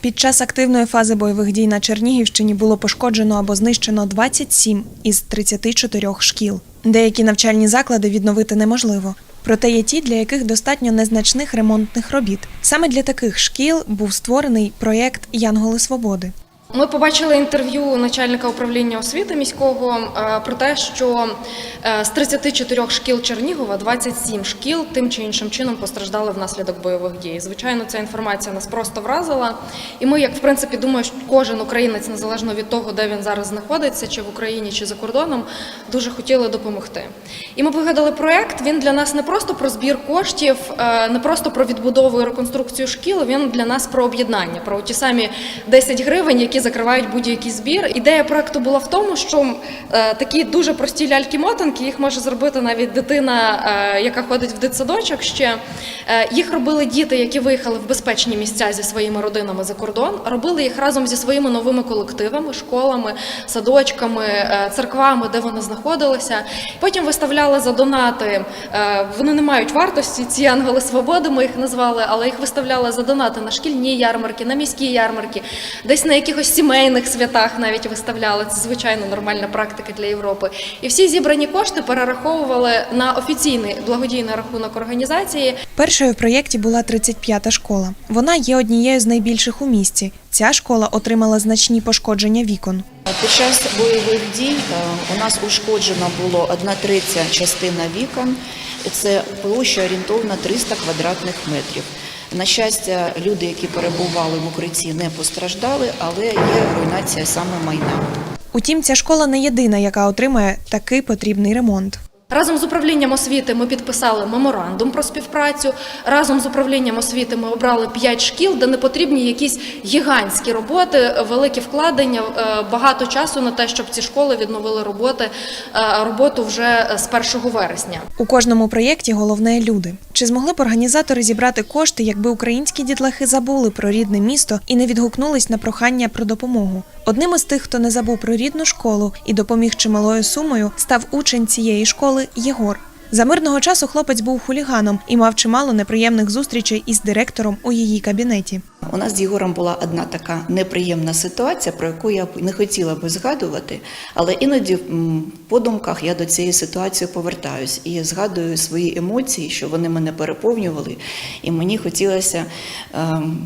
Під час активної фази бойових дій на Чернігівщині було пошкоджено або знищено 27 із 34 шкіл. Деякі навчальні заклади відновити неможливо. Проте є ті, для яких достатньо незначних ремонтних робіт. Саме для таких шкіл був створений проєкт Янголи Свободи. Ми побачили інтерв'ю начальника управління освіти міського е, про те, що е, з 34 шкіл Чернігова 27 шкіл тим чи іншим чином постраждали внаслідок бойових дій. Звичайно, ця інформація нас просто вразила. І ми, як в принципі, думаю, що кожен українець, незалежно від того, де він зараз знаходиться, чи в Україні, чи за кордоном, дуже хотіли допомогти. І ми вигадали проект. Він для нас не просто про збір коштів, е, не просто про відбудову і реконструкцію шкіл. Він для нас про об'єднання, про ті самі 10 гривень, які закривають будь-який збір. Ідея проекту була в тому, що е, такі дуже прості ляльки-мотанки їх може зробити навіть дитина, е, яка ходить в дитсадочок. Ще Е, їх робили діти, які виїхали в безпечні місця зі своїми родинами за кордон. Робили їх разом зі своїми новими колективами, школами, садочками, церквами, де вони знаходилися. Потім виставляли за донати. Вони не мають вартості. Ці ангели свободи ми їх назвали, але їх виставляли за донати на шкільні ярмарки, на міські ярмарки, десь на якихось сімейних святах навіть виставляли. Це звичайно нормальна практика для Європи. І всі зібрані кошти перераховували на офіційний благодійний рахунок організації. Першою в проєкті була 35-та школа. Вона є однією з найбільших у місті. Ця школа отримала значні пошкодження вікон. Під час бойових дій е, у нас ушкоджено було одна третя частина вікон. Це площа орієнтовно 300 квадратних метрів. На щастя, люди, які перебували в укритті, не постраждали, але є руйнація саме майна. Утім, ця школа не єдина, яка отримає такий потрібний ремонт. Разом з управлінням освіти ми підписали меморандум про співпрацю. Разом з управлінням освіти ми обрали п'ять шкіл, де не потрібні якісь гігантські роботи, великі вкладення, е, багато часу на те, щоб ці школи відновили роботи е, роботу вже з 1 вересня. У кожному проєкті головне люди. Чи змогли б організатори зібрати кошти, якби українські дітлахи забули про рідне місто і не відгукнулись на прохання про допомогу? Одним із тих, хто не забув про рідну школу і допоміг чималою сумою, став учень цієї школи Єгор. За мирного часу хлопець був хуліганом і мав чимало неприємних зустрічей із директором у її кабінеті. У нас з Єгором була одна така неприємна ситуація, про яку я не хотіла би згадувати, але іноді м, по думках я до цієї ситуації повертаюсь і згадую свої емоції, що вони мене переповнювали, і мені хотілося ем,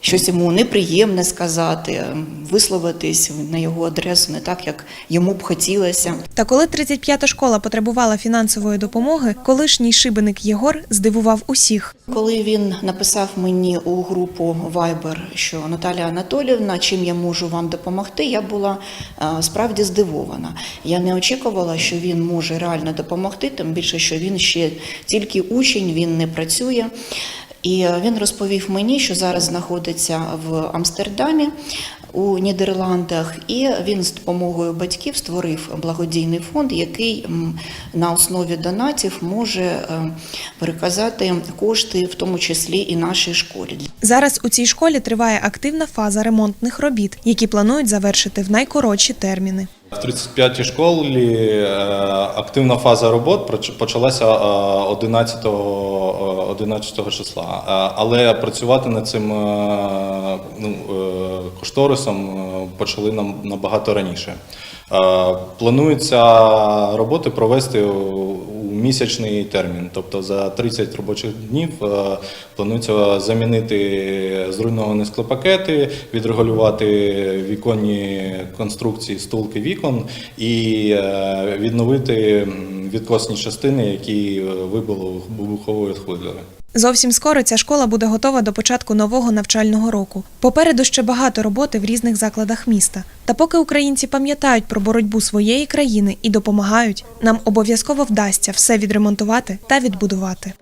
щось йому неприємне сказати, ем, висловитись на його адресу не так, як йому б хотілося. Та коли 35-та школа потребувала фінансової допомоги, колишній шибеник Єгор здивував усіх. Коли він написав мені у групу Viber, що Наталія Анатоліївна, чим я можу вам допомогти, я була е, справді здивована. Я не очікувала, що він може реально допомогти, тим більше, що він ще тільки учень, він не працює. І е, він розповів мені, що зараз знаходиться в Амстердамі у Нідерландах, і він з допомогою батьків створив благодійний фонд, який на основі донатів може е, переказати кошти, в тому числі і нашій школі. Зараз у цій школі триває активна фаза ремонтних робіт, які планують завершити в найкоротші терміни. В 35-й школі е, активна фаза робот почалася е, 11, 11 числа, Е, але працювати над цим е, ну, е, кошторисом е, почали нам набагато раніше. Е, Планується роботи провести місячний термін, тобто за 30 робочих днів е, планується замінити зруйновані склопакети, відрегулювати віконні конструкції стулки вікон і е, відновити відкосні частини, які вибило вибули вибуховою хвилею. Зовсім скоро ця школа буде готова до початку нового навчального року. Попереду ще багато роботи в різних закладах міста. Та поки українці пам'ятають про боротьбу своєї країни і допомагають, нам обов'язково вдасться все відремонтувати та відбудувати.